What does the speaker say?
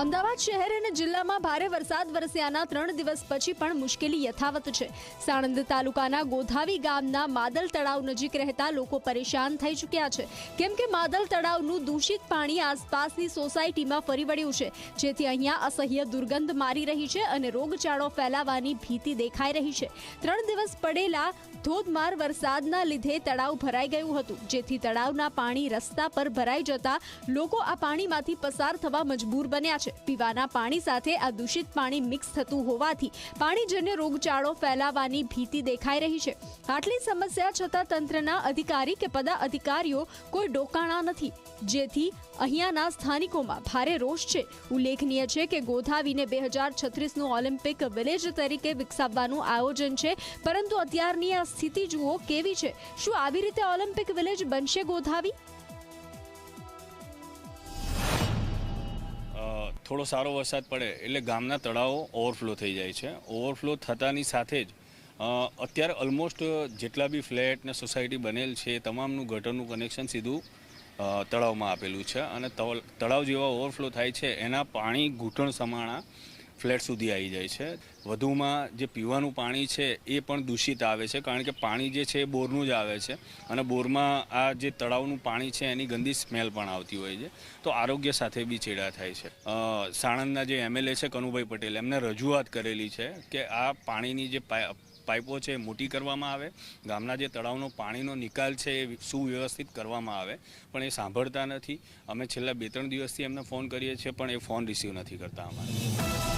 અમદાવાદ શહેર અને જિલ્લામાં ભારે વરસાદ વરસ્યાના ત્રણ દિવસ પછી પણ મુશ્કેલી યથાવત છે. સાણંદ તાલુકાના ગોધાવી ગામના માદલ તળાવ નજીક રહેતા લોકો પરેશાન થઈ ચૂક્યા છે. કેમ કે માદલ તળાવનું દૂષિત પાણી આસપાસની સોસાયટીમાં ફરી વળ્યું છે. જેથી અહીંયા અસહ્ય દુર્ગંધ મારી રહી છે અને રોગચાળો ફેલાવાની ભીતિ દેખાઈ રહી છે. ત્રણ દિવસ પડેલા ધોધમાર વરસાદના લીધે તળાવ ભરાઈ ગયું હતું. જેથી તળાવના પાણી રસ્તા પર ભરાઈ જતા લોકો આ પાણીમાંથી પસાર થવા મજબૂર બન્યા છે. પીવાના પાણી સાથે આ દૂષિત પાણી મિક્સ થતું હોવાથી પાણીજન્ય રોગચાળો ફેલાવાની ભીતિ દેખાઈ રહી છે. આટલી સમસ્યા છતાં તંત્રના અધિકારી કે પદા અધિકારીઓ કોઈ ડોકાણા નથી. જેથી અહીંયાના સ્થાનિકોમાં ભારે રોષ છે. ઉલ્લેખનીય છે કે ગોધાવીને બે હજાર છત્રીસનું ઓલિમ્પિક વિલેજ તરીકે વિકસાવવાનું આયોજન છે. પરંતુ અત્યારની આ સ્થિતિ જુઓ કેવી છે. શું આવી રીતે ઓલિમ્પિક વિલેજ બનશે ગોધાવી? થોડો સારો વરસાદ પડે એટલે ગામના તળાવો ઓવરફ્લો થઈ જાય છે. ઓવરફ્લો થતાની સાથે જ અત્યારે ઓલમોસ્ટ જેટલા બી ફ્લેટ ને સોસાયટી બનેલ છે તમામનું ગટરનું કનેક્શન સીધું તળાવમાં આપેલું છે. અને તળાવ જેવા ઓવરફ્લો થાય છે, એના પાણી ઘૂંટણ સમાણા ફ્લેટ સુધી આવી જાય છે. વધુમાં જે પીવાનું પાણી છે એ પણ દૂષિત આવે છે, કારણ કે પાણી જે છે એ બોરનું જ આવે છે અને બોરમાં આ જે તળાવનું પાણી છે એની ગંદી સ્મેલ પણ આવતી હોય છે. તો આરોગ્ય સાથે બી ચેડા થાય છે. સાણંદના જે એમએલએ છે કનુભાઈ પટેલ, એમને રજૂઆત કરેલી છે કે આ પાણીની જે પાઇ- પાઇપો છે મોટી કરવામાં આવે, ગામના જે તળાવનો પાણીનો નિકાલ છે એ સુવ્યવસ્થિત કરવામાં આવે, પણ એ સાંભળતા નથી. અમે છેલ્લા બે ત્રણ દિવસથી એમને ફોન કરીએ છીએ, પણ એ ફોન રિસીવ નથી કરતા અમારે.